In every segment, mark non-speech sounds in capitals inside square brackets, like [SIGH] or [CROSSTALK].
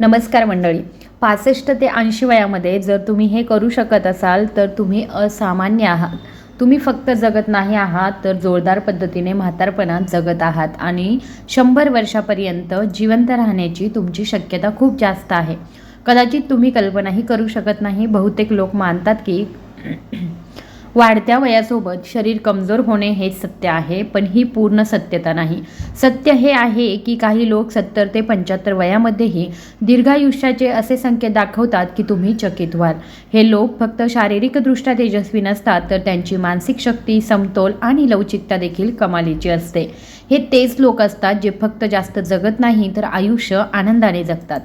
नमस्कार मंडळी. पासष्ट ते ऐंशी वयामध्ये जर तुम्ही हे करू शकत असाल तर तुम्ही असामान्य आहात. तुम्ही फक्त जगत नाही आहात तर जोरदार पद्धतीने म्हातारपणात जगत आहात आणि शंभर वर्षापर्यंत जिवंत राहण्याची तुमची शक्यता खूप जास्त आहे. कदाचित तुम्ही कल्पनाही करू शकत नाही. बहुतेक लोक मानतात की वाढत्या वयासोबत शरीर कमजोर होणे हे सत्य आहे पण ही पूर्ण सत्यता नाही. सत्य हे आहे की काही लोक सत्तर ते पंच्याहत्तर वयामध्येही दीर्घायुष्याचे असे संकेत दाखवतात की तुम्ही चकित व्हाल. हे लोक फक्त शारीरिकदृष्ट्या तेजस्वी नसतात तर त्यांची मानसिक शक्ती समतोल आणि लवचिकता देखील कमालीची असते. हे तेच लोक असतात जे फक्त जास्त जगत नाही तर आयुष्य आनंदाने जगतात.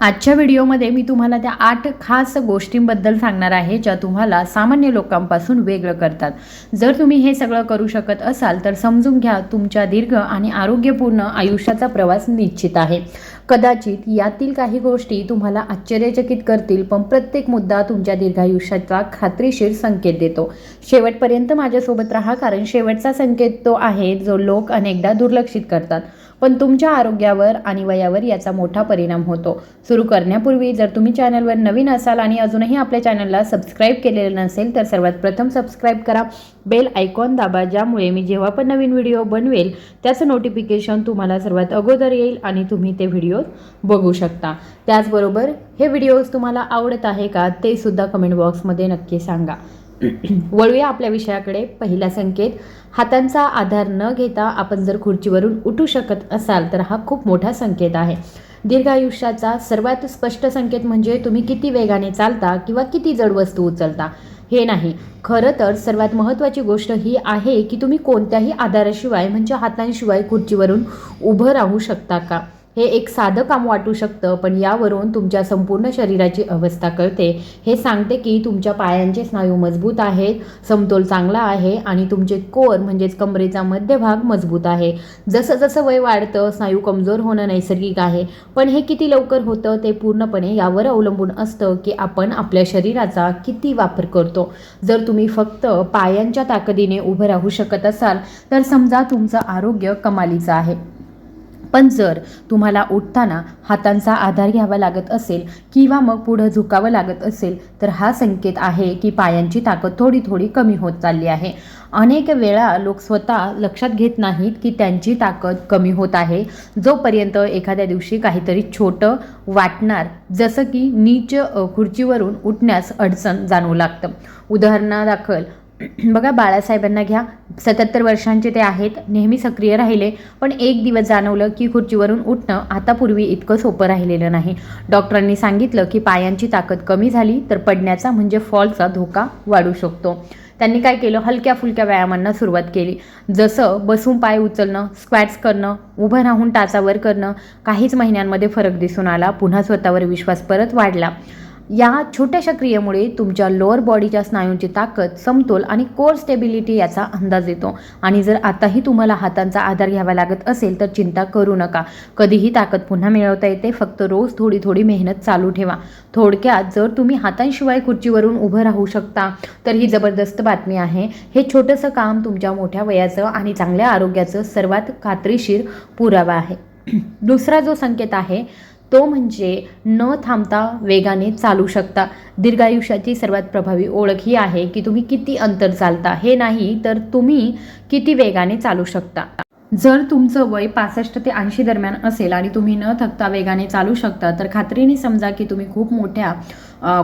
आजच्या व्हिडिओमध्ये मी तुम्हाला त्या आठ खास गोष्टींबद्दल सांगणार आहे ज्या तुम्हाला सामान्य लोकांपासून वेगळं करतात. जर तुम्ही हे सगळं करू शकत असाल तर समजून घ्या तुमच्या दीर्घ आणि आरोग्यपूर्ण आयुष्याचा प्रवास निश्चित आहे. कदाचित यातील काही गोष्टी तुम्हाला आश्चर्यचकित करतील पण प्रत्येक मुद्दा तुमच्या दीर्घायुष्याचा खात्रीशीर संकेत देतो. शेवटपर्यंत माझ्यासोबत राहा कारण शेवटचा संकेत तो आहे जो लोक अनेकदा दुर्लक्षित करतात. पण तुमच्या आरोग्यावर आणि वयावर याचा मोठा परिणाम होतो. सुरू करण्यापूर्वी जर तुम्ही चॅनलवर नवीन असाल आणि अजूनही आपल्या चॅनलला सबस्क्राईब केलेलं नसेल तर सर्वात प्रथम सबस्क्राईब करा. बेल आयकॉन दाबा ज्यामुळे मी जेव्हा पण नवीन व्हिडिओ बनवेल त्याचं नोटिफिकेशन तुम्हाला सर्वात अगोदर येईल आणि तुम्ही ते व्हिडिओ बघू शकता. त्याचबरोबर हे व्हिडिओज तुम्हाला आवडत आहे का ते सुद्धा कमेंट बॉक्समध्ये नक्की सांगा. [CLEARS THROAT] वळूया आपल्या विषयाकडे. पहिला संकेत हातांचा आधार न घेता आपण जर खुर्चीवरून उठू शकत असाल तर हा खूप मोठा संकेत आहे. दीर्घ आयुष्याचा सर्वात स्पष्ट संकेत म्हणजे तुम्ही किती वेगाने चालता किंवा किती जड वस्तू उचलता? हे नाही. खरं तर सर्वात महत्त्वाची गोष्ट ही आहे की तुम्ही कोणत्याही आधाराशिवाय म्हणजे हातांशिवाय खुर्चीवरून उभं राहू शकता का? हे एक साधं काम वाटू शकतं पण यावरून तुमच्या संपूर्ण शरीराची अवस्था कळते. हे सांगते की तुमच्या पायांचे स्नायू मजबूत आहेत समतोल चांगला आहे आणि तुमचे कोर म्हणजेच कमरेचा मध्यभाग मजबूत आहे. जसं जसं वय वाढतं स्नायू कमजोर होणं नैसर्गिक आहे पण हे किती लवकर होतं ते पूर्णपणे यावर अवलंबून असतं की आपण आपल्या शरीराचा किती वापर करतो. जर तुम्ही फक्त पायांच्या ताकदीने उभं राहू शकत असाल तर समजा तुमचं आरोग्य कमालीचं आहे. पण जर तुम्हाला उठताना हातांचा आधार घ्यावा लागत असेल किंवा मग पुढं झुकावं लागत असेल तर हा संकेत आहे की पायांची ताकद थोडी थोडी कमी होत चालली आहे. अनेक वेळा लोक स्वतः लक्षात घेत नाहीत की त्यांची ताकद कमी होत आहे. जोपर्यंत एखाद्या दिवशी काहीतरी छोटं वाटणार जसं की नीच खुर्चीवरून उठण्यास अडचण जाणवू लागतं. उदाहरणादाखल बघा बाळासाहेबांना घ्या. सत्याहत्तर वर्षांचे ते आहेत नेहमी सक्रिय राहिले पण एक दिवस जाणवलं की खुर्चीवरून उठणं आता पूर्वी इतकं सोपं राहिलेलं नाही. डॉक्टरांनी सांगितलं की पायांची ताकद कमी झाली तर पडण्याचा म्हणजे फॉलचा धोका वाढू शकतो. त्यांनी काय केलं? हलक्या फुलक्या व्यायामांना सुरुवात केली. जसं बसून पाय उचलणं स्क्वॅट्स करणं उभं राहून टाचावर करणं काहीच महिन्यांमध्ये फरक दिसून आला पुन्हा स्वतःवर विश्वास परत वाढला. या छोट्याशा क्रियेमुळे तुमच्या लोअर बॉडीच्या स्नायूंची ताकद समतोल आणि कोर स्टेबिलिटी याचा अंदाज येतो. आणि जर आताही तुम्हाला हातांचा आधार घ्यावा लागत असेल तर चिंता करू नका. कधीही ताकद पुन्हा मिळवता येते. फक्त रोज थोडी थोडी मेहनत चालू ठेवा. थोडक्यात जर तुम्ही हातांशिवाय खुर्चीवरून उभं राहू शकता तर ही जबरदस्त बातमी आहे. हे छोटंसं काम तुमच्या मोठ्या वयाचं आणि चांगल्या आरोग्याचं सर्वात खात्रीशीर पुरावा आहे. [CLEARS THROAT] दुसरा जो संकेत आहे तो म्हणजे न थांबता वेगाने चालू शकता. दीर्घायुष्याची सर्वात प्रभावी ओळख ही आहे की तुम्ही किती अंतर चालता. हे नाही तर तुम्ही किती वेगाने चालू शकता. जर तुमचं वय पासष्ट ते ऐंशी दरम्यान असेल आणि तुम्ही न थकता वेगाने चालू शकता तर खात्रीने समजा की तुम्ही खूप मोठ्या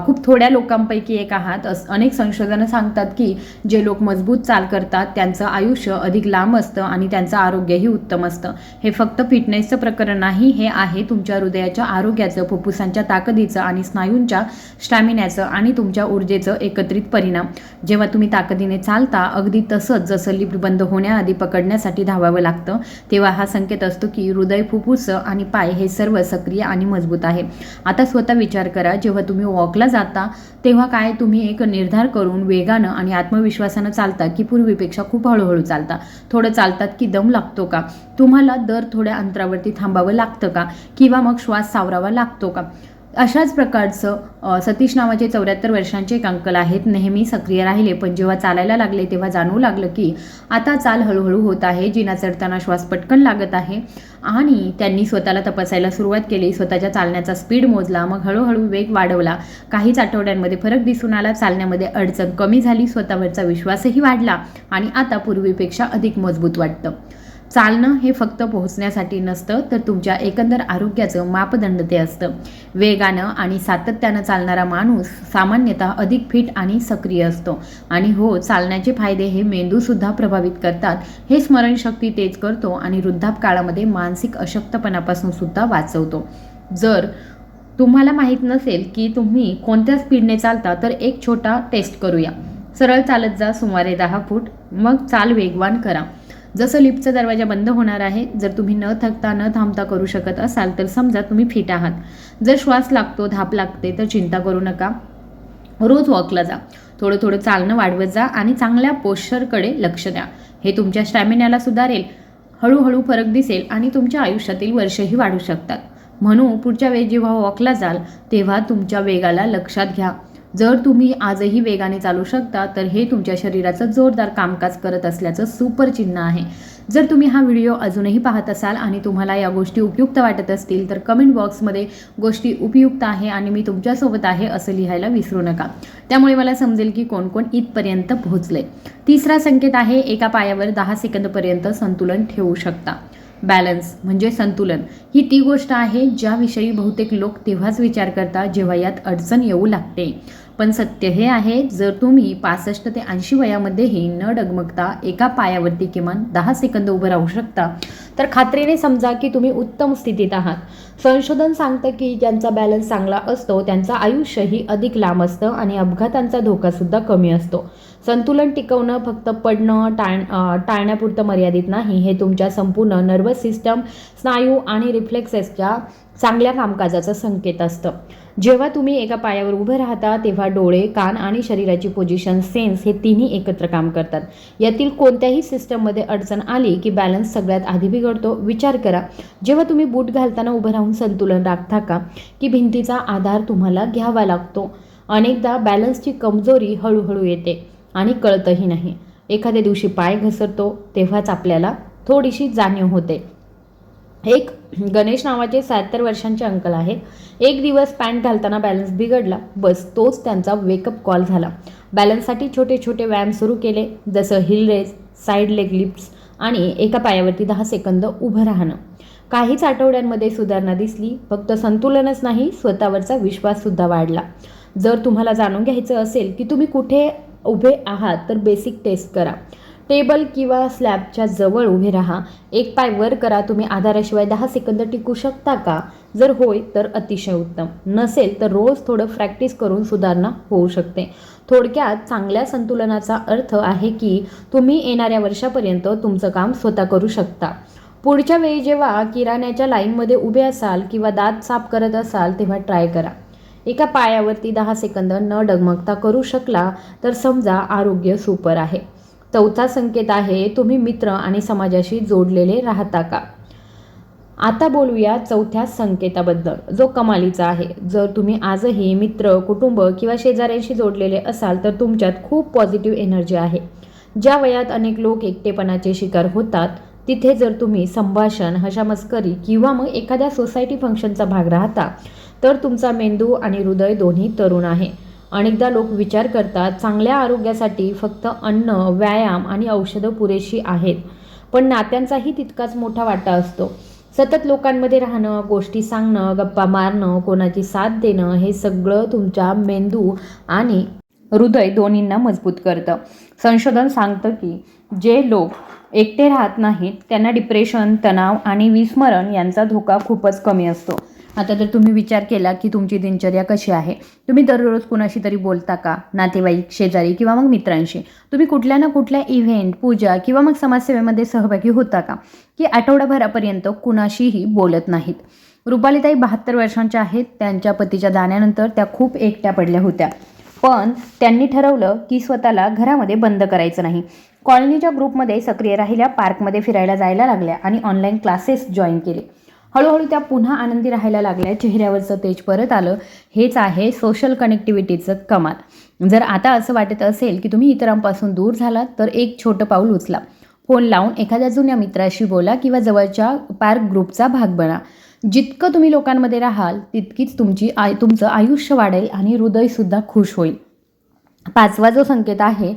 खूप थोड्या लोकांपैकी एक आहात. अनेक संशोधनं सांगतात की जे लोक मजबूत चाल करतात त्यांचं आयुष्य अधिक लांब असतं आणि त्यांचं आरोग्यही उत्तम असतं. हे फक्त फिटनेसचं प्रकरण नाही हे आहे तुमच्या हृदयाच्या आरोग्याचं फुफ्फुसांच्या ताकदीचं आणि स्नायूंच्या स्टॅमिन्याचं आणि तुमच्या ऊर्जेचं एकत्रित परिणाम. जेव्हा तुम्ही ताकदीने चालता अगदी तसंच जसं लिफ्ट बंद होण्याआधी पकडण्यासाठी धावावं लागतं तेव्हा हा संकेत असतो की हृदय फुफ्फुस आणि पाय हे सर्व सक्रिय आणि मजबूत आहे. आता स्वतः विचार करा जेव्हा तुम्ही वॉक वॉकला जाता तेव्हा काय तुम्ही एक निर्धार करून वेगानं आणि आत्मविश्वासानं चालता की पूर्वीपेक्षा खूप हळूहळू चालता? थोडं चालतात की दम लागतो का? तुम्हाला दर थोड्या अंतरावरती थांबावं लागतं का? किंवा मग श्वास सावरावा लागतो का? अशाच प्रकारचं सतीश नावाचे चौऱ्याहत्तर वर्षांचे एक अंकल आहेत नेहमी सक्रिय राहिले. पण जेव्हा चालायला लागले तेव्हा जाणवू लागलं की आता चाल हळूहळू होत आहे जिना चढताना श्वास पटकन लागत आहे. आणि त्यांनी स्वतःला तपासायला सुरुवात केली. स्वतःच्या चालण्याचा स्पीड मोजला मग हळूहळू वेग वाढवला. काहीच आठवड्यांमध्ये फरक दिसून आला. चालण्यामध्ये अडचण कमी झाली. स्वतःवरचा विश्वासही वाढला. आणि आता पूर्वीपेक्षा अधिक मजबूत वाटतं. चालणं हे फक्त पोहोचण्यासाठी नसतं तर तुमच्या एकंदर आरोग्याचं मापदंड ते असतं. वेगानं आणि सातत्यानं चालणारा माणूस सामान्यतः अधिक फिट आणि सक्रिय असतो. आणि हो चालण्याचे फायदे हे मेंदूसुद्धा प्रभावित करतात. हे स्मरणशक्ती तेज करतो आणि वृद्धापकाळामध्ये मानसिक अशक्तपणापासून सुद्धा वाचवतो. जर तुम्हाला माहीत नसेल की तुम्ही कोणत्या स्पीडने चालता तर एक छोटा टेस्ट करूया. सरळ चालत जा सुमारे दहा फूट. मग चाल वेगवान करा. जसं लिफ्टचा दरवाजा बंद होणार आहे जर तुम्ही न थकता न थांबता करू शकत असाल तर समजा तुम्ही फिट आहात. जर श्वास लागतो धाप लागते तर चिंता करू नका. रोज वॉकला जा. थोडं थोडं चालणं वाढवत जा आणि चांगल्या पोश्चरकडे लक्ष द्या. हे तुमच्या स्टॅमिनाला सुधारेल. हळूहळू फरक दिसेल आणि तुमच्या आयुष्यातील वर्षही वाढू शकतात. म्हणून पुढच्या वेळी जेव्हा वॉकला जाल तेव्हा तुमच्या वेगाला लक्षात घ्या. जर तुम्ही आजही वेगाने चालू शकता तर हे तुमच्या शरीराचं जोरदार कामकाज करत असल्याचं सुपर चिन्ह आहे. जर तुम्ही हा व्हिडिओ अजूनही पाहत असाल आणि तुम्हाला या गोष्टी उपयुक्त वाटत असतील तर कमेंट बॉक्समध्ये गोष्टी उपयुक्त आहे आणि मी तुमच्यासोबत आहे असं लिहायला विसरू नका. त्यामुळे मला समजेल की कोण कोण इथपर्यंत पोहोचले. तिसरा संकेत आहे एका पायावर दहा सेकंदपर्यंत संतुलन ठेवू शकता. बॅलन्स म्हणजे संतुलन. ही ती गोष्ट आहे ज्याविषयी बहुतेक लोक तेव्हाच विचार करतात जेव्हा यात अडचण येऊ लागते. पण सत्य हे आहे जर तुम्ही पासष्ट ते ऐंशी वयामध्येही न डगमगता एका पायावरती किमान दहा सेकंद उभं राहू शकता. तर खात्रीने समजा की तुम्ही उत्तम स्थितीत आहात. संशोधन सांगतं की ज्यांचा बॅलन्स चांगला असतो त्यांचं आयुष्यही अधिक लांब असतं आणि अपघातांचा धोकासुद्धा कमी असतो. संतुलन टिकवणं फक्त पडणं टाळ टाळण्यापुरतं मर्यादित नाही. हे तुमच्या संपूर्ण नर्वस सिस्टम स्नायू आणि रिफ्लेक्सेसच्या चांगल्या कामकाजाचा संकेत असतं. जेव्हा तुम्ही एका पायावर उभं राहता तेव्हा डोळे कान आणि शरीराची पोझिशन सेन्स हे तिन्ही एकत्र काम करतात. यातील कोणत्याही सिस्टममध्ये अडचण आली की बॅलन्स सगळ्यात आधी बिघडतो विचार करा. जेव्हा तुम्ही बूट घालताना उभं राहून संतुलन राखता का? की भिंतीचा आधार तुम्हाला घ्यावा लागतो. अनेकदा बॅलन्सची कमजोरी हळूहळू येते. आणि कळतही नाही. एखाद्या दिवशी पाय घसरतो तेव्हाच आपल्याला थोडीशी जाणीव होते. एक गणेश नावाचे सत्तर वर्षांचे अंकल आहेत. एक दिवस पॅन्ट घालताना बॅलन्स बिघडला. बस तोच त्यांचा वेकअप कॉल झाला. बॅलन्ससाठी छोटे छोटे व्यायाम सुरू केले जसं heel raise side leg lifts आणि एका पायावरती दहा सेकंद उभं राहणं. काहीच आठवड्यांमध्ये सुधारणा दिसली फक्त संतुलनच नाही स्वतःवरचा विश्वाससुद्धा वाढला. जर तुम्हाला जाणून घ्यायचं असेल की तुम्ही कुठे उभे आहात तर बेसिक टेस्ट करा. टेबल किंवा स्लॅबच्या जवळ उभे राहा. एक पाय वर करा. तुम्ही आधाराशिवाय दहा सेकंद टिकू शकता का? जर होय तर अतिशय उत्तम. नसेल तर रोज थोडं प्रॅक्टिस करून सुधारणा होऊ शकते. थोडक्यात चांगल्या संतुलनाचा अर्थ आहे की तुम्ही येणाऱ्या वर्षापर्यंत तुमचं काम स्वतः करू शकता. पुढच्या वेळी जेव्हा किराण्याच्या लाईनमध्ये उभे असाल किंवा दात साफ करत असाल तेव्हा ट्राय करा. एका पायावरती दहा सेकंद न डगमगता करू शकला तर समजा आरोग्य सुपर आहे. चौथा संकेत आहे तुम्ही मित्र आणि समाजाशी जोडलेले राहता का? आता बोलूया चौथ्या संकेताबद्दल जो कमालीचा आहे. जर तुम्ही आजही मित्र कुटुंब किंवा शेजाऱ्यांशी जोडलेले असाल तर तुमच्यात खूप पॉझिटिव्ह एनर्जी आहे. ज्या वयात अनेक लोक एकटेपणाचे शिकार होतात तिथे जर तुम्ही संभाषण हशामस्करी किंवा मग एखाद्या सोसायटी फंक्शनचा भाग राहता तर तुमचा मेंदू आणि हृदय दोन्ही तरुण आहे. अनेकदा लोक विचार करतात चांगल्या आरोग्यासाठी फक्त अन्न व्यायाम आणि औषधं पुरेशी आहेत पण नात्यांचाही तितकाच मोठा वाटा असतो. सतत लोकांमध्ये राहणं गोष्टी सांगणं गप्पा मारणं कोणाची साथ देणं हे सगळं तुमच्या मेंदू आणि हृदय दोन्हींना मजबूत करतं. संशोधन सांगतं की जे लोक एकटे राहत नाहीत त्यांना डिप्रेशन तणाव आणि विस्मरण यांचा धोका खूपच कमी असतो. आता जर तुम्ही विचार केला की तुमची दिनचर्या कशी आहे? तुम्ही दररोज कुणाशी तरी बोलता का? नातेवाईक शेजारी किंवा मग मित्रांशी? तुम्ही कुठल्या ना कुठल्या इव्हेंट पूजा किंवा मग समाजसेवेमध्ये सहभागी होता का? की आठवडाभरापर्यंत कुणाशीही बोलत नाहीत? रुपालीताई बहात्तर वर्षांच्या आहेत. त्यांच्या पतीच्या दाण्यानंतर त्या खूप एकट्या पडल्या होत्या. पण त्यांनी ठरवलं की स्वतःला घरामध्ये बंद करायचं नाही. कॉलनीच्या ग्रुपमध्ये सक्रिय राहिल्या पार्कमध्ये फिरायला जायला लागल्या आणि ऑनलाईन क्लासेस जॉईन केले. हळूहळू त्या पुन्हा आनंदी राहायला लागल्या. चेहऱ्यावरचं तेज परत आलं. हेच आहे सोशल कनेक्टिव्हिटीचं कमाल. जर आता असं वाटत असेल की तुम्ही इतरांपासून दूर झालात तर एक छोटं पाऊल उचला. फोन लावून एखाद्या जुन्या मित्राशी बोला किंवा जवळच्या पार्क ग्रुपचा भाग बना. जितकं तुम्ही लोकांमध्ये राहाल तितकीच तुमची आय तुमचं आयुष्य वाढेल आणि हृदयसुद्धा खुश होईल. पाचवा जो संकेत आहे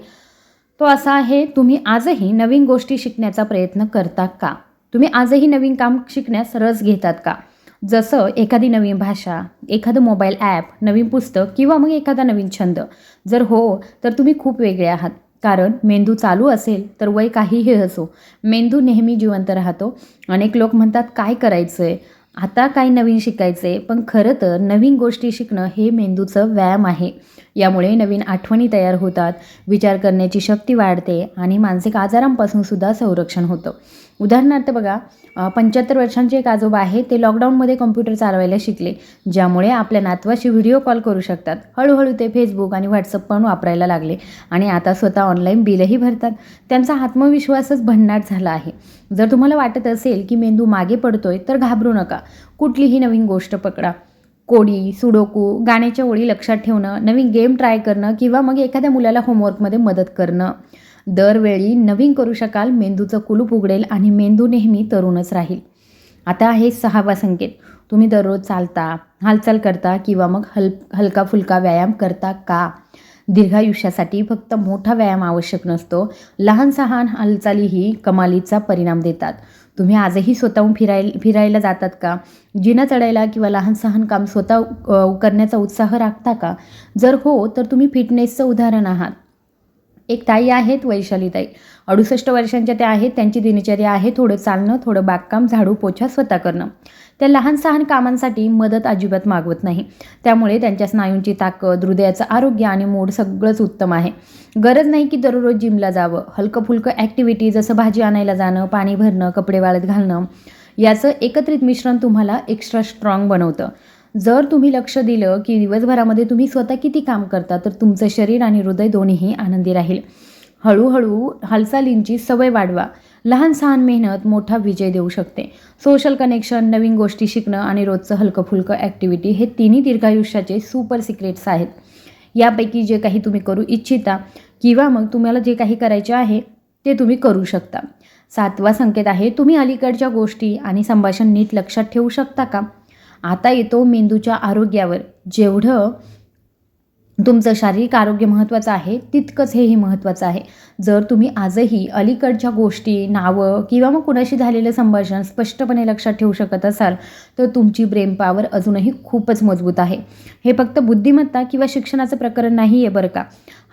तो असा आहे तुम्ही आजही नवीन गोष्टी शिकण्याचा प्रयत्न करता का? तुम्ही आजही नवीन काम शिकण्यास रस घेतात का? जसं एखादी नवीन भाषा एखादं मोबाईल ॲप नवीन पुस्तक किंवा मग एखादा नवीन छंद. जर हो तर तुम्ही खूप वेगळे आहात. कारण मेंदू चालू असेल तर वय काहीही असो. मेंदू नेहमी जिवंत राहतो. अनेक लोक म्हणतात काय करायचं आहे आता काही नवीन शिकायचं आहे पण खरं तर नवीन गोष्टी शिकणं हे मेंदूचं व्यायाम आहे. यामुळे नवीन आठवणी तयार होतात विचार करण्याची शक्ती वाढते आणि मानसिक आजारांपासून सुद्धा संरक्षण होतं. उदाहरणार्थ बघा पंच्याहत्तर वर्षांचे एक आजोबा आहे ते लॉकडाऊनमध्ये कम्प्युटर चालवायला शिकले ज्यामुळे आपल्या नातवाशी व्हिडिओ कॉल करू शकतात. हळूहळू ते फेसबुक आणि व्हॉट्सअप पण वापरायला लागले आणि आता स्वतः ऑनलाईन बिलही भरतात. त्यांचा आत्मविश्वासच भन्नाट झाला आहे. जर तुम्हाला वाटत असेल की मेंदू मागे पडतोय तर घाबरू नका. कुठलीही नवीन गोष्ट पकडा. कोडी सुडोकू गाण्याच्या ओळी लक्षात ठेवणं नवीन गेम ट्राय करणं किंवा मग एखाद्या मुलाला होमवर्कमध्ये मदत करणं. दरवेळी नवीन करू शकाल मेंदूचं कुलूप उघडेल आणि मेंदू नेहमी तरुणच राहील. आता आहे सहावा संकेत. तुम्ही दररोज चालता हालचाल करता किंवा मग हल हलका फुलका व्यायाम करता का? दीर्घायुष्यासाठी फक्त मोठा व्यायाम आवश्यक नसतो. लहान सहान हालचालीही कमालीचा परिणाम देतात. तुम्ही आजही स्वतःहून फिराय फिरायला जातात का? जिना चढायला किंवा लहान सहान काम स्वतः करण्याचा उत्साह राखता का? जर हो तर तुम्ही फिटनेसचं उदाहरण आहात. एक ताई आहेत वैशालीताई अडुसष्ट वर्षांच्या त्या आहेत त्यांची दिनचर्या आहे थोडं चालणं थोडं बागकाम झाडू पोछा स्वतः करणं. त्या लहान सहान कामांसाठी मदत अजिबात मागवत नाही. त्यामुळे त्यांच्या स्नायूंची ताकद हृदयाचं आरोग्य आणि मूड सगळंच उत्तम आहे. गरज नाही की दररोज जिमला जावं. हलकं फुलकं ॲक्टिव्हिटी जसं भाजी आणायला जाणं पाणी भरणं कपडे वाळत घालणं याचं एकत्रित मिश्रण तुम्हाला एक्स्ट्रा स्ट्रॉंग बनवतं. जर तुम्ही लक्ष दिलं की दिवसभरामध्ये तुम्ही स्वतः किती काम करता तर तुमचं शरीर आणि हृदय दोन्हीही आनंदी राहील. हळूहळू हालचालींची सवय वाढवा. लहान सहान मेहनत मोठा विजय देऊ शकते. सोशल कनेक्शन नवीन गोष्टी शिकणं आणि रोजचं हलकंफुलकं ॲक्टिव्हिटी हे तिन्ही दीर्घायुष्याचे सुपर सिक्रेट्स आहेत. यापैकी जे काही तुम्ही करू इच्छिता किंवा मग तुम्हाला जे काही करायचे आहे ते तुम्ही करू शकता. सातवा संकेत आहे तुम्ही अलीकडच्या गोष्टी आणि संभाषण नीट लक्षात ठेवू शकता का? आता येतो मेंदूच्या आरोग्यावर. जेवढं तुमचं शारीरिक आरोग्य महत्त्वाचं आहे तितकंच हेही महत्त्वाचं आहे. जर तुम्ही आजही अलीकडच्या गोष्टी नावं किंवा मग कुणाशी झालेलं संभाषण स्पष्टपणे लक्षात ठेवू शकत असाल तर तुमची ब्रेन पॉवर अजूनही खूपच मजबूत आहे. हे फक्त बुद्धिमत्ता किंवा शिक्षणाचं प्रकरण नाही आहे बरं का?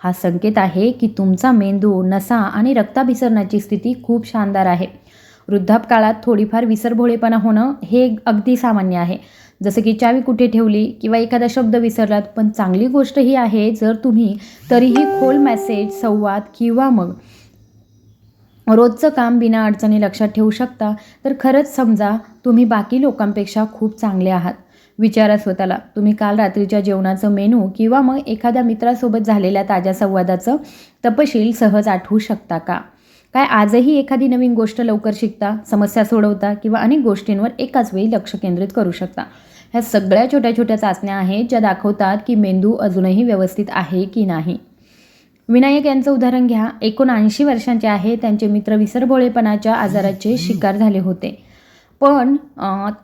हा संकेत आहे की तुमचा मेंदू नसा आणि रक्ताभिसरणाची स्थिती खूप शानदार आहे. वृद्धापकाळात थोडीफार विसरभोळेपणा होणं हे अगदी सामान्य आहे. जसं की चावी कुठे ठेवली किंवा एखादा शब्द विसरलात पण चांगली गोष्ट ही आहे जर तुम्ही तरीही खोल मेसेज संवाद किंवा मग रोजचं काम बिना अडचणी लक्षात ठेवू शकता तर खरंच समजा तुम्ही बाकी लोकांपेक्षा खूप चांगले आहात. विचारा स्वतःला तुम्ही काल रात्रीच्या जेवणाचं मेनू किंवा मग एखाद्या मित्रासोबत झालेल्या ताज्या संवादाचं तपशील सहज आठवू शकता का? काय आजही एखादी नवीन गोष्ट लवकर शिकता समस्या सोडवता किंवा अनेक गोष्टींवर एकाच वेळी लक्ष केंद्रित करू शकता. ह्या सगळ्या छोट्या छोट्या चाचण्या आहेत ज्या दाखवतात की मेंदू अजूनही व्यवस्थित आहे की नाही. विनायक यांचं उदाहरण घ्या. एकोणऐंशी वर्षांचे आहे त्यांचे मित्र विसरभोळेपणाच्या आजाराचे शिकार झाले होते. पण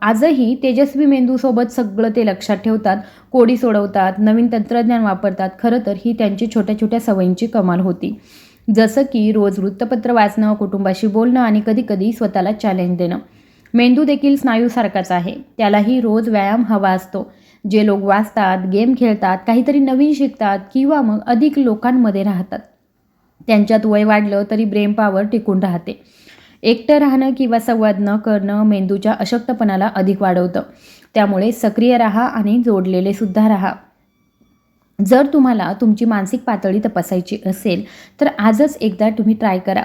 आजही तेजस्वी मेंदूसोबत सगळं ते लक्षात ठेवतात कोडी सोडवतात नवीन तंत्रज्ञान वापरतात. खरं तर ही त्यांची छोट्या छोट्या सवयींची कमाल होती. जसं की रोज वृत्तपत्र वाचणं कुटुंबाशी बोलणं आणि कधीकधी स्वतःला चॅलेंज देणं. मेंदू देखील स्नायूसारखाच आहे. त्यालाही रोज व्यायाम हवा असतो. जे लोक वाचतात गेम खेळतात काहीतरी नवीन शिकतात किंवा मग अधिक लोकांमध्ये राहतात. त्यांच्यात वय वाढलं तरी ब्रेन पॉवर टिकून राहते. एकटं राहणं किंवा संवाद न करणं मेंदूच्या अशक्तपणाला अधिक वाढवतं. त्यामुळे सक्रिय राहा आणि जोडलेले सुद्धा राहा. जर तुम्हाला तुमची मानसिक पातळी तपासायची असेल तर आजच एकदा तुम्ही ट्राय करा.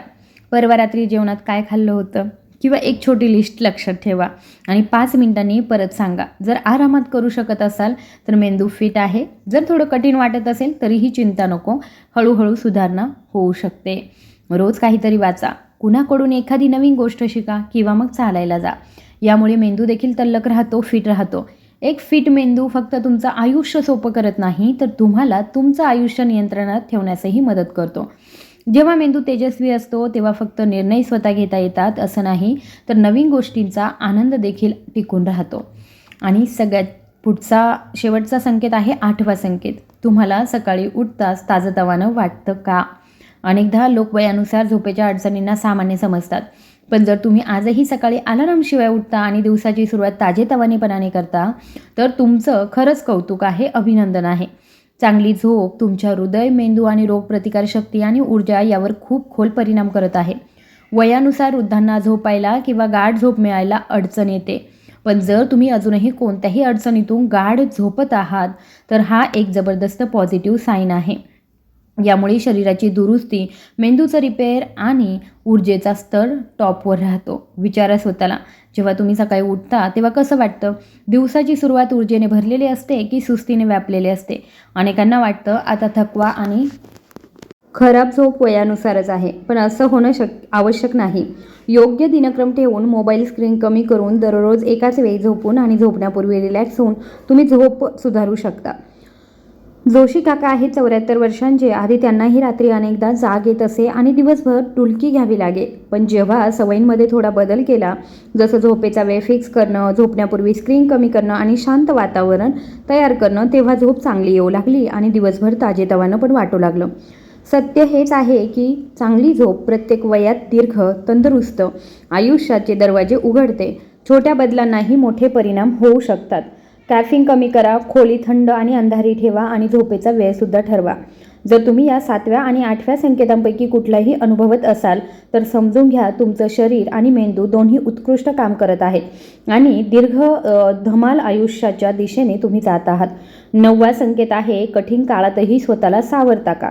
परवा रात्री जेवणात काय खाल्लं होतं? किंवा एक छोटी लिस्ट लक्षात ठेवा आणि पाच मिनिटांनी परत सांगा. जर आरामात करू शकत असाल तर मेंदू फिट आहे. जर थोडं कठीण वाटत असेल तरीही चिंता नको. हळूहळू सुधारणा होऊ शकते. रोज काहीतरी वाचा. कुणाकडून एखादी नवीन गोष्ट शिका किंवा मग चालायला जा. यामुळे मेंदू देखील तल्लक राहतो फिट राहतो. एक फिट मेंदू फक्त तुमचं आयुष्य सोपं करत नाही तर तुम्हाला तुमचं आयुष्य नियंत्रणात ठेवण्यासही मदत करतो. जेव्हा मेंदू तेजस्वी असतो तेव्हा फक्त निर्णय स्वतः घेता येतात असं नाही तर नवीन गोष्टींचा आनंद देखील टिकून राहतो. आणि सगळ्यात पुढचा शेवटचा संकेत आहे आठवा संकेत. तुम्हाला सकाळी उठताच ताजंतवानं वाटतं का? अनेकदा लोक वयानुसार झोपेच्या अडचणींना सामान्य समजतात. पण जर तुम्ही आजही सकाळी अलारामशिवाय उठता आणि दिवसाची सुरुवात ताजेतवानेपणाने करता तर तुमचं खरंच कौतुक आहे अभिनंदन आहे. चांगली झोप तुमच्या हृदय मेंदू आणि रोगप्रतिकारशक्ती आणि ऊर्जा यावर खूप खोल परिणाम करत आहे. वयानुसार वृद्धांना झोपायला किंवा गाढ झोप मिळायला अडचण येते. पण जर तुम्ही अजूनही कोणत्याही अडचणीतून गाढ झोपत आहात तर हा एक जबरदस्त पॉझिटिव्ह साईन आहे. यामुळे शरीराची दुरुस्ती मेंदूचं रिपेअर आणि ऊर्जेचा स्तर टॉपवर राहतो. विचारा स्वतःला जेव्हा तुम्ही सकाळी उठता तेव्हा कसं वाटतं? दिवसाची सुरुवात ऊर्जेने भरलेली असते की सुस्तीने व्यापलेली असते? अनेकांना वाटतं आता थकवा आणि खराब झोप वयानुसारच आहे पण असं होणं शक आवश्यक नाही. योग्य दिनक्रम ठेवून मोबाईल स्क्रीन कमी करून दररोज एकाच वेळी झोपून आणि झोपण्यापूर्वी रिलॅक्स होऊन तुम्ही झोप सुधारू शकता. जोशी काका आहेत चौऱ्याहत्तर वर्षांचे. आधी त्यांनाही रात्री अनेकदा जाग येत असे आणि दिवसभर टुलकी घ्यावी लागे. पण जेव्हा सवयींमध्ये थोडा बदल केला जसं झोपेचा वेळ फिक्स करणं झोपण्यापूर्वी स्क्रीन कमी करणं आणि शांत वातावरण तयार करणं तेव्हा झोप चांगली येऊ लागली आणि दिवसभर ताजेतवानं पण वाटू लागलं. सत्य हेच आहे की चांगली झोप प्रत्येक वयात दीर्घ तंदुरुस्त आयुष्याचे दरवाजे उघडते. छोट्या बदलांनाही मोठे परिणाम होऊ शकतात. कॅफिन कमी करा खोली थंड आणि अंधारी ठेवा आणि झोपेचा वेळसुद्धा ठरवा. जर तुम्ही या सातव्या आणि आठव्या संकेतांपैकी कुठलाही अनुभवत असाल तर समजून घ्या तुमचं शरीर आणि मेंदू दोन्ही उत्कृष्ट काम करत आहेत आणि दीर्घ धमाल आयुष्याच्या दिशेने तुम्ही जात आहात. नववा संकेत आहे कठीण काळातही स्वतःला सावरता का?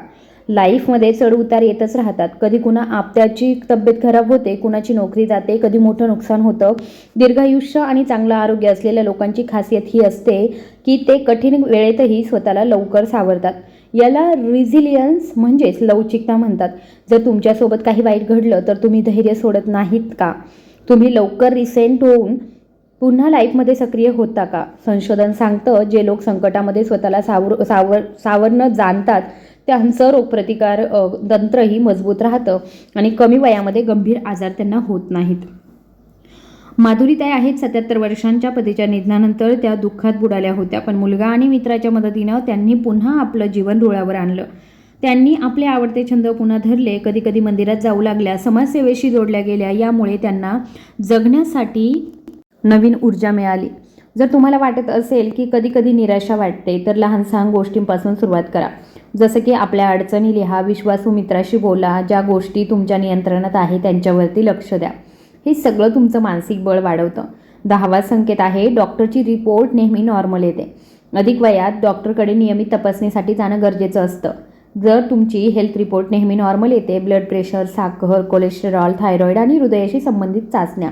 लाईफमध्ये चढ उतार येतच राहतात. कधी कुणा आपत्याची तब्येत खराब होते कुणाची नोकरी जाते कधी मोठं नुकसान होतं. दीर्घायुष्य आणि चांगलं आरोग्य असलेल्या लोकांची खासियत ही असते की ते कठीण वेळेतही स्वतःला लवकर सावरतात. याला रिझिलियन्स म्हणजेच लवचिकता म्हणतात. जर तुमच्यासोबत काही वाईट घडलं तर तुम्ही धैर्य सोडत नाहीत का? तुम्ही लवकर रिसेंट होऊन पुन्हा लाईफमध्ये सक्रिय होता का? संशोधन सांगतं जे लोक संकटामध्ये स्वतःला सावर सावर सावरणं जाणतात त्यांचं रोगप्रतिकार तंत्रही मजबूत राहतं आणि कमी वयामध्ये गंभीर आजार त्यांना होत नाहीत. माधुरीताई आहेत सत्याहत्तर वर्षांच्या पतीच्या निधनानंतर त्या दुःखात बुडाल्या होत्या पण मुलगा आणि मित्राच्या मदतीनं त्यांनी पुन्हा आपलं जीवन रुळावर आणलं. त्यांनी आपले आवडते छंद पुन्हा धरले कधी कधी मंदिरात जाऊ लागल्या समाजसेवेशी जोडल्या गेल्या यामुळे त्यांना जगण्यासाठी नवीन ऊर्जा मिळाली. जर तुम्हाला वाटत असेल की कधी कधी निराशा वाटते तर लहान सहान गोष्टींपासून सुरुवात करा. जसं की आपल्या अडचणी लिहा विश्वासू मित्राशी बोला ज्या गोष्टी तुमच्या नियंत्रणात आहे त्यांच्यावरती लक्ष द्या. हे सगळं तुमचं मानसिक बळ वाढवतं. दहावा संकेत आहे डॉक्टरची रिपोर्ट नेहमी नॉर्मल येते. अधिक वयात डॉक्टरकडे नियमित तपासणीसाठी जाणं गरजेचं असतं. जर तुमची हेल्थ रिपोर्ट नेहमी नॉर्मल येते ब्लड प्रेशर साखर कोलेस्टेरॉल थायरॉईड आणि हृदयाशी संबंधित चाचण्या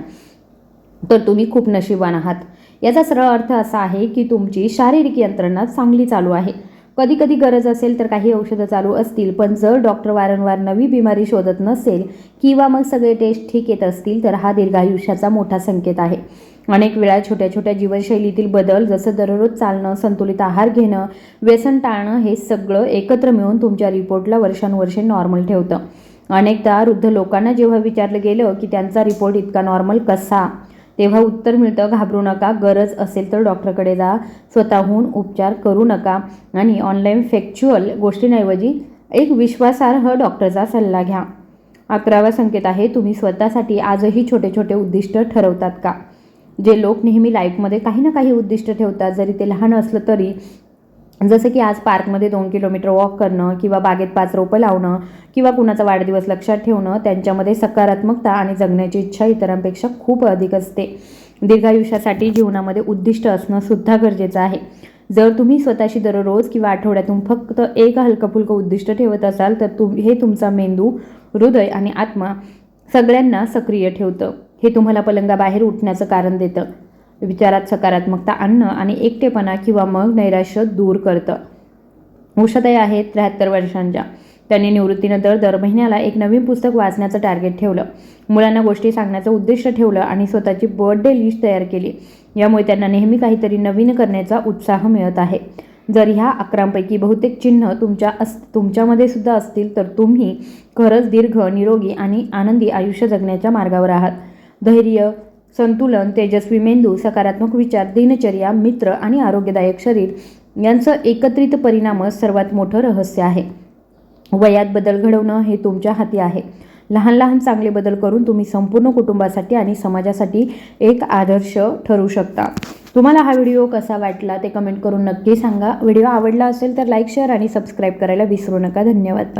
तर तुम्ही खूप नशीबवान आहात. याचा सरळ अर्थ असा आहे की तुमची शारीरिक यंत्रणा चांगली चालू आहे. कधी कधी गरज असेल तर काही औषधं चालू असतील पण जर डॉक्टर वारंवार नवी बिमारी शोधत नसेल किंवा मग सगळे टेस्ट ठीक येत असतील तर हा दीर्घायुष्याचा मोठा संकेत आहे. अनेक वेळा छोट्या छोट्या जीवनशैलीतील बदल जसं दररोज चालणं संतुलित आहार घेणं व्यसन टाळणं हे सगळं एकत्र मिळून तुमच्या रिपोर्टला वर्षानुवर्षे नॉर्मल ठेवतं. अनेकदा वृद्ध लोकांना जेव्हा विचारलं गेलं की त्यांचा रिपोर्ट इतका नॉर्मल कसा? तेव्हा उत्तर मिळतं घाबरू नका गरज असेल तर डॉक्टरकडे जा स्वतःहून उपचार करू नका. आणि ऑनलाईन फॅक्च्युअल गोष्टींऐवजी एक विश्वासार्ह डॉक्टरचा सल्ला घ्या. अकरावा संकेत आहे तुम्ही स्वतःसाठी आजही छोटे छोटे उद्दिष्ट ठरवतात का? जे लोक नेहमी लाईफमध्ये काही ना काही उद्दिष्ट ठेवतात जरी ते लहान असलं तरी जसं की आज पार्कमध्ये दोन किलोमीटर वॉक करणं किंवा बागेत पाच रोपं लावणं किंवा कुणाचा वाढदिवस लक्षात ठेवणं त्यांच्यामध्ये सकारात्मकता आणि जगण्याची इच्छा इतरांपेक्षा खूप अधिक असते. दीर्घायुष्यासाठी जीवनामध्ये उद्दिष्ट असणं सुद्धा गरजेचं आहे. जर तुम्ही स्वतःशी दररोज किंवा आठवड्यातून फक्त एक हलकंफुलकं उद्दिष्ट ठेवत असाल तर तुम हे तुमचा मेंदू हृदय आणि आत्मा सगळ्यांना सक्रिय ठेवतं. हे तुम्हाला पलंगाबाहेर उठण्याचं कारण देतं. विचारात सकारात्मकता आणणं आणि एकटेपणा किंवा मग नैराश्य दूर करतं. उषाताई आहेत त्र्याहत्तर वर्षांच्या. त्यांनी निवृत्तीनंतर दर महिन्याला एक नवीन पुस्तक वाचण्याचं टार्गेट ठेवलं. मुलांना गोष्टी सांगण्याचं उद्दिष्ट ठेवलं आणि स्वतःची बर्थडे लिस्ट तयार केली. यामुळे त्यांना नेहमी काहीतरी नवीन करण्याचा उत्साह मिळत आहे. जर ह्या अकरांपैकी बहुतेक चिन्ह तुमच्या अस तुमच्यामध्ये सुद्धा असतील तर तुम्ही खरंच दीर्घ निरोगी आणि आनंदी आयुष्य जगण्याच्या मार्गावर आहात. धैर्य संतुलन तेजस्वी मेंदू सकारात्मक विचार दिनचर्या मित्र आणि आरोग्यदायक शरीर यांचं एकत्रित परिणामच सर्वात मोठं रहस्य आहे. वयात बदल घडवणं हे तुमच्या हाती आहे. लहान लहान चांगले बदल करून तुम्ही संपूर्ण कुटुंबासाठी आणि समाजासाठी एक आदर्श ठरू शकता. तुम्हाला हा व्हिडिओ कसा वाटला ते कमेंट करून नक्की सांगा. व्हिडिओ आवडला असेल तर लाईक शेअर आणि सबस्क्राईब करायला विसरू नका. धन्यवाद.